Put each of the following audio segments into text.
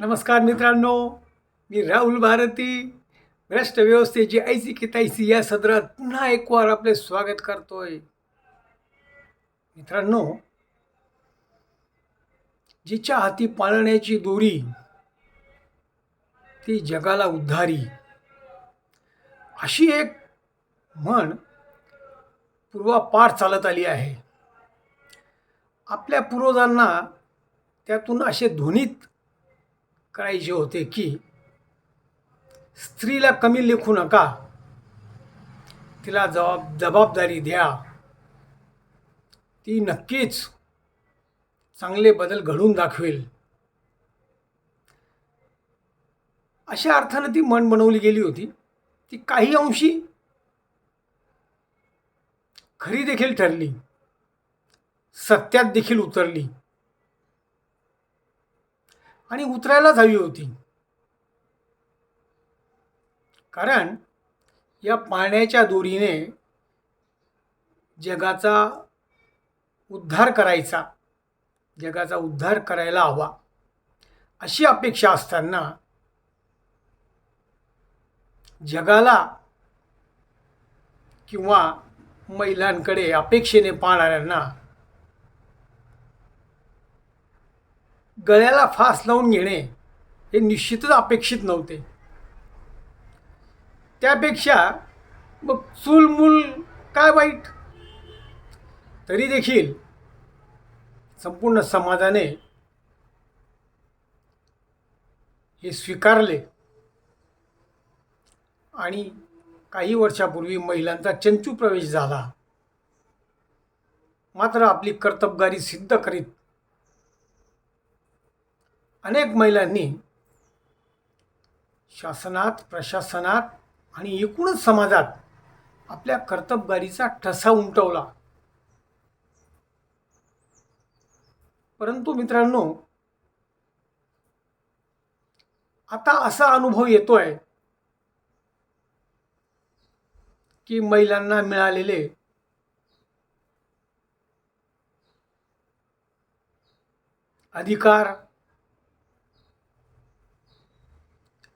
नमस्कार मित्रांनो मी राहुल भारती भ्रष्ट व्यवस्थेची ऐसी की तैसी या सदरात पुन्हा एक वार आपले स्वागत करतोय. मित्रांनो जिच्या हाती पाळण्याची दोरी ती जगाला उद्धारी. अशी एक म्हण पूर्वापार चालत आली आहे. आपल्या पूर्वजांना त्यातून असे ध्वनीत करायचे होते की स्त्रीला कमी लेखू नका. तिला जबाब जबाबदारी द्या. ती नक्कीच चांगले बदल घडून दाखवेल. अशा अर्थानं ती मन बनवली गेली होती. ती काही अंशी खरी देखील ठरली. सत्यात देखील उतरली. आणि उतरायलाच हवी होती. कारण या पाण्याच्या दोरीने जगाचा उद्धार करायचा जगाचा उद्धार करायला हवा अशी अपेक्षा असताना जगाला किंवा महिलांकडे अपेक्षेने पाहणाऱ्यांना गळ्याला फास लावून घेणे हे निश्चितच अपेक्षित नव्हते. त्यापेक्षा मग चूलमूल काय वाईट? तरी देखील संपूर्ण समाजाने हे स्वीकारले आणि काही वर्षापूर्वी महिलांचा चंचू प्रवेश झाला. मात्र आपली कर्तबगारी सिद्ध करीत अनेक महिलांनी शासनात प्रशासनात आणि एकूणच समाजात आपल्या कर्तबगारीचा ठसा उमटवला. परंतु मित्रांनो आता असा अनुभव येतोय की महिलांना मिळालेले अधिकार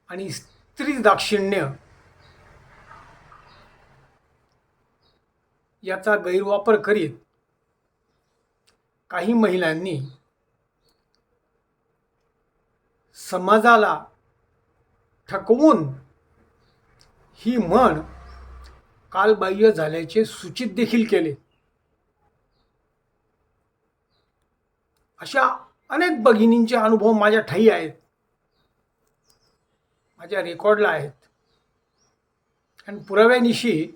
आणि स्त्री दाक्षिण्य याचा गैरवापर करीत काही महिलांनी समाजाला ठकवून ही म्हण कालबाह्य झाल्याचे सूचित देखील केले. अशा अनेक भगिनींचे अनुभव माझ्या ठाई आहेत. माझ्या रेकॉर्डला आहेत. आणि पुराव्यानिशी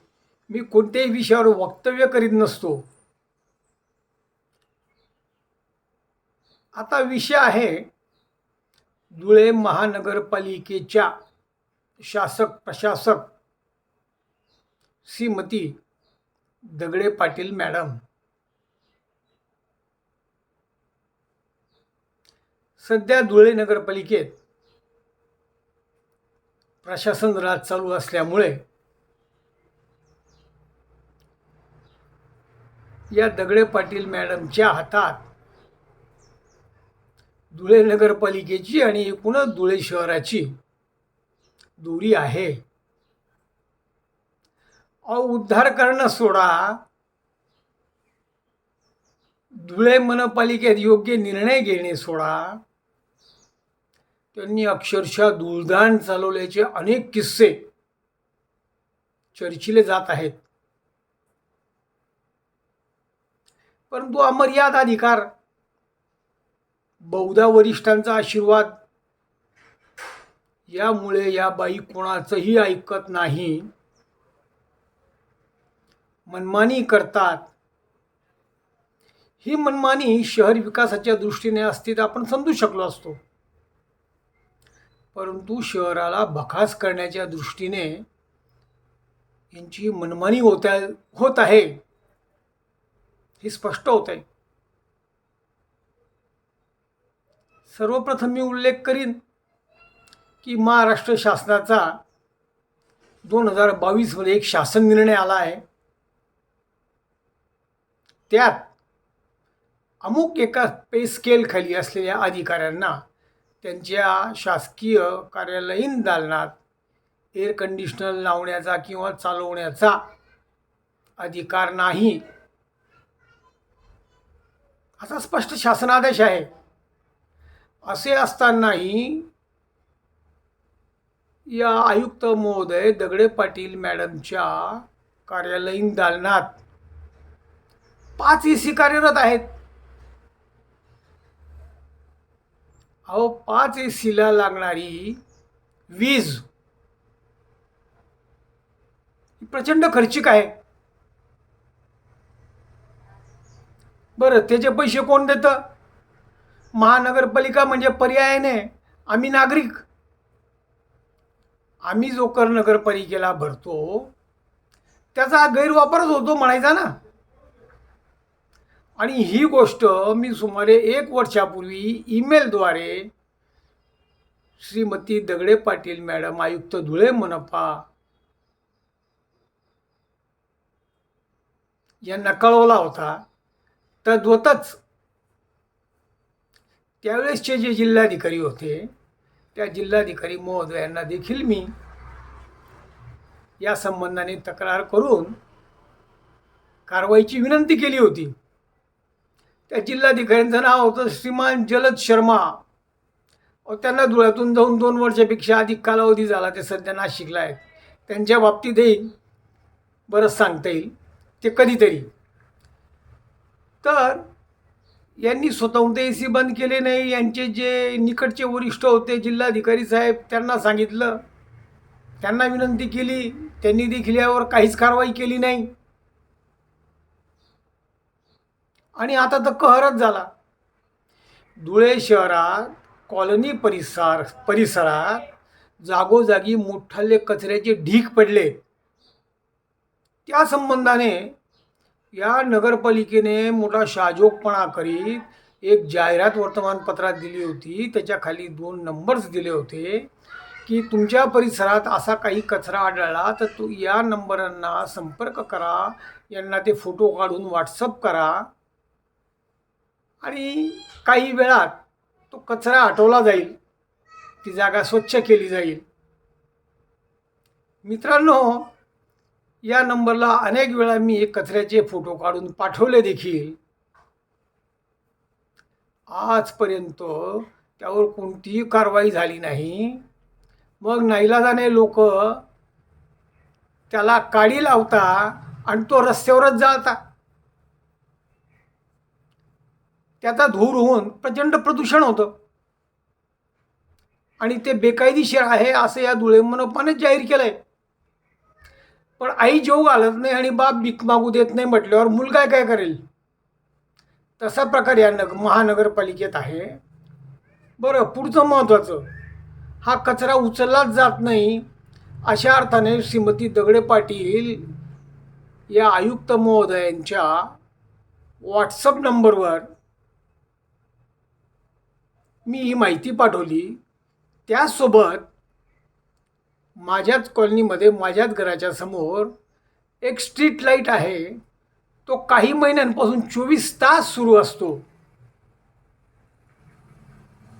मी कोणत्याही विषयावर वक्तव्य करीत नसतो. आता विषय आहे धुळे महानगरपालिकेच्या शासक प्रशासक श्रीमती दगडे पाटील मॅडम. सध्या धुळे नगरपालिकेत प्रशासन राज चालू असल्यामुळे या दगडे पाटील मॅडमच्या हातात धुळे नगरपालिकेची आणि एकूणच धुळे शहराची दोरी आहे. अहो उद्धार करणं सोडा. धुळे मनपालिकेत योग्य निर्णय घेणे सोडा. त्यांनी अक्षरशः दुर्दान चालवल्याचे अनेक किस्से चर्चिले जात आहेत. परंतु अमर्याद अधिकार बहुधा वरिष्ठांचा आशीर्वाद यामुळे या बाई कोणाचंही ऐकत नाही. मनमानी करतात. ही मनमानी शहर विकासाच्या दृष्टीने असती तर आपण समजू शकलो असतो. परंतु शहराला बखास करण्याच्या दृष्टीने यांची मनमानी होत आहे होत आहे. हे स्पष्ट होत आहे. सर्वप्रथम मी उल्लेख करीन की महाराष्ट्र शासनाचा दोन हजार बावीसमध्ये एक शासन निर्णय आला आहे. त्यात अमुक एका पे स्केलखाली असलेल्या अधिकाऱ्यांना त्यांच्या शासकीय कार्यालयीन दालनात एअर कंडिशनर लावण्याचा किंवा चालवण्याचा अधिकार नाही. असा स्पष्ट शासनादेश आहे. असे असतानाही या आयुक्त महोदय दगडे पाटील मॅडमच्या कार्यालयीन दालनात पाच ए सी कार्यरत आहेत. अहो पाच ए सीला लागणारी वीज. प्रचंड खर्चिक आहे. बरं त्याचे पैसे कोण देतं? महानगरपालिका म्हणजे पर्यायाने. आम्ही नागरिक. आम्ही जो कर नगरपालिकेला भरतो त्याचा गैरवापरच होतो म्हणायचा ना. आणि ही गोष्ट मी सुमारे एक वर्षापूर्वी ईमेलद्वारे श्रीमती दगडे पाटील मॅडम आयुक्त धुळे मनपा यांना कळवला होता. तद्वतच त्यावेळेसचे जे जिल्हाधिकारी होते त्या जिल्हाधिकारी महोदयांना देखील मी या संबंधाने तक्रार करून कारवाईची विनंती केली होती. त्या जिल्हाधिकाऱ्यांचं नाव होतं श्रीमान जलद शर्मा. त्यांना धुळ्यातून जाऊन दोन वर्षापेक्षा अधिक कालावधी झाला ते सध्या नाशिकला आहेत. त्यांच्या बाबतीतही बरंच सांगता येईल. ते कधीतरी. तर यांनी स्वतःहून ते ए सी बंद केले नाही. यांचे जे निकटचे वरिष्ठ होते जिल्हाधिकारी साहेब त्यांना सांगितलं. त्यांना विनंती केली. त्यांनी देखील यावर काहीच कारवाई केली नाही. आणि आता तर कहरच झाला. धुळे शहरात कॉलनी परिसर परिसरात जागोजागी मोठाले कचऱ्याचे ढीक पडले. त्या संबंधाने या नगरपालिकेने मोठा शाजोगपणा करीत एक जाहिरात वर्तमानपत्रात दिली होती. त्याच्याखाली दोन नंबर्स दिले होते की तुमच्या परिसरात असा काही कचरा आढळला तर तू या नंबरांना संपर्क करा. यांना ते फोटो काढून व्हॉट्सअप करा. आणि काही वेळात तो कचरा हटवला जाईल. ती जागा स्वच्छ केली जाईल. मित्रांनो या नंबरला अनेक वेळा मी कचऱ्याचे फोटो काढून पाठवले देखील. आजपर्यंत त्यावर कोणतीही कारवाई झाली नाही. मग नाईलाजाने लोक त्याला काडी लावता आणि तो रस्त्यावरच जाळता. त्याचा धूर होऊन प्रचंड प्रदूषण होतं. आणि ते बेकायदेशीर आहे असं या धुळे मनपानेच जाहीर केलं आहे पण आई जेव घालत नाही आणि बाप भीक मागू देत नाही म्हटल्यावर मुलगा काय करेल? तसा प्रकार या नग महानगरपालिकेत आहे. बरं पुढचं महत्त्वाचं. हा कचरा उचललाच जात नाही अशा अर्थाने श्रीमती दगडे पाटील या आयुक्त महोदयांच्या व्हॉट्सअप नंबरवर मी ही माहिती पाठवली. त्यासोबत माझ्याच कॉलनीमध्ये माझ्याच घराच्या समोर एक स्ट्रीट लाइट आहे. तो काही महिन्यांपासून चोवीस तास सुरू असतो.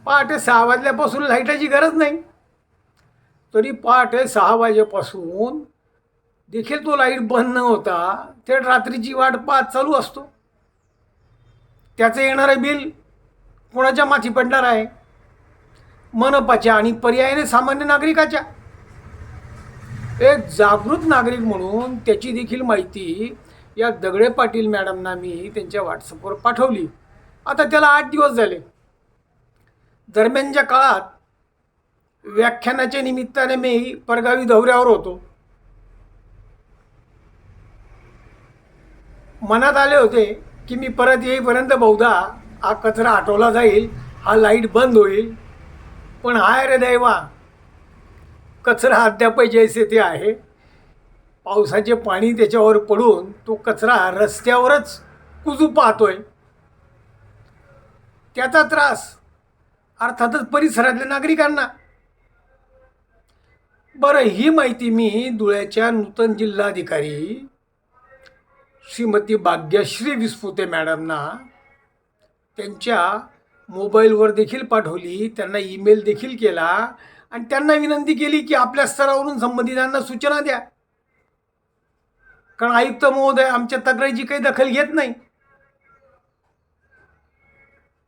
पहाटे सहा वाजल्यापासून लाईटाची गरज नाही. तरी पहाटे सहा वाजेपासून देखील तो लाइट बंद न होता थेट रात्रीची वाट पाहत चालू असतो. त्याचं येणारं बिल कोणाच्या माथी पडणार आहे? मनपाच्या आणि पर्यायाने सामान्य नागरिकाच्या. एक जागृत नागरिक म्हणून त्याची देखील माहिती या दगडे पाटील मॅडमना मी त्यांच्या व्हॉट्सअपवर पाठवली. आता त्याला आठ दिवस झाले. दरम्यानच्या काळात व्याख्यानाच्या निमित्ताने मी परगावी दौऱ्यावर होतो. मनात आले होते की मी परत येईपर्यंत बहुधा हा कचरा आटवला जाईल हा लाइट बंद होईल. पण हाय रे दैवा कचरा अद्याप जैसे ते आहे. पावसाचे पाणी त्याच्यावर पडून तो कचरा रस्त्यावरच कुजू पाहतोय. त्याचा त्रास अर्थातच परिसरातल्या नागरिकांना. बरं ही माहिती मी धुळ्याच्या नूतन जिल्हाधिकारी श्रीमती भाग्यश्री विस्पुते मॅडमना त्यांच्या मोबाईलवर देखील पाठवली त्यांना ईमेल देखील केला आणि त्यांना विनंती केली की आपल्या स्तरावरून संबंधितांना सूचना द्या. कारण आयुक्त महोदय आमच्या तक्रारीची काही दखल घेत नाही.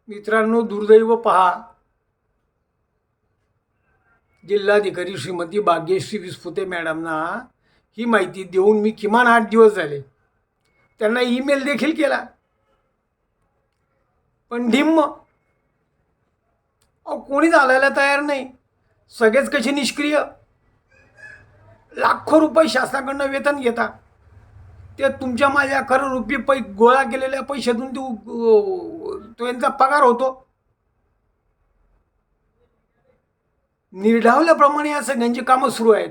मित्रांनो दुर्दैव पहा. जिल्हाधिकारी श्रीमती भाग्यश्री विस्फुते मॅडमना ही माहिती देऊन मी किमान आठ दिवस झाले. त्यांना ईमेल देखील केला. पण ढिम्म अहो कोणीच आलायला तयार नाही. सगळेच कसे निष्क्रिय? लाखो रुपये शासनाकडनं वेतन घेता. ते तुमच्या माझ्या खरं रुपये पै गोळा केलेल्या पैशातून तो तो यांचा पगार होतो. निर्ढावल्याप्रमाणे या सगळ्यांची कामं सुरू आहेत.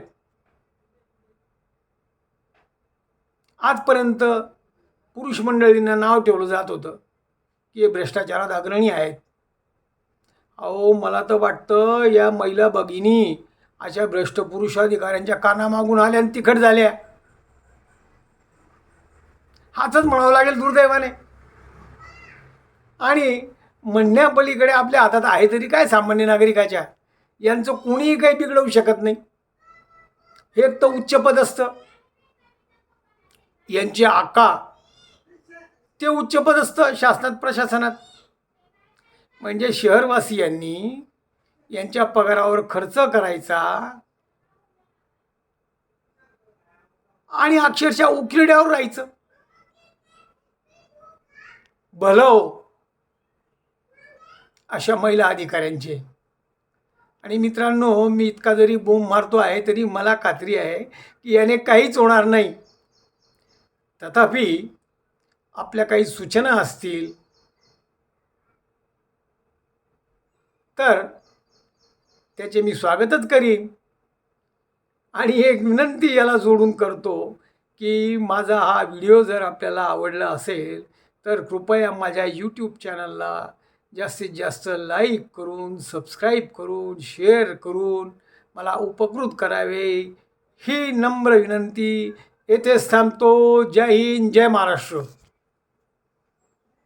आजपर्यंत पुरुष मंडळींना नाव ठेवलं जात होतं. की भ्रष्टाचारात अग्रणी आहेत. अहो मला तर वाटतं या महिला भगिनी अशा भ्रष्ट पुरुषाधिकाऱ्यांच्या कानामागून आल्या आणि तिखट झाल्या. हाच म्हणावं लागेल दुर्दैवाने. आणि म्हणण्यापलीकडे आपल्या हातात आहे तरी काय सामान्य नागरिकाच्या? यांचं कोणीही काही बिघडवू शकत नाही. हे एक तर उच्चपद असतं यांची आका ते उच्चपदस्थ शासनात प्रशासनात. म्हणजे शहरवासियांनी यांच्या पगारावर खर्च करायचा आणि अक्षरशः उकिरड्यावर राहायचं. भलव हो. अशा महिला अधिकाऱ्यांचे. आणि मित्रांनो मी इतका जरी बोंब मारतो आहे तरी मला खात्री आहे की याने काहीच होणार नाही. तथापि आपल्या काही सूचना असतील तर त्याचे मी स्वागतच करीन. आणि एक विनंती याला जोडून करतो की माझा हा व्हिडिओ जर आपल्याला आवडला असेल तर कृपया माझ्या यूट्यूब चॅनलला जास्तीत जास्त लाईक करून सबस्क्राईब करून शेअर करून मला उपकृत करावे. ही नम्र विनंती येथेच थांबतो. जय हिंद जय महाराष्ट्र.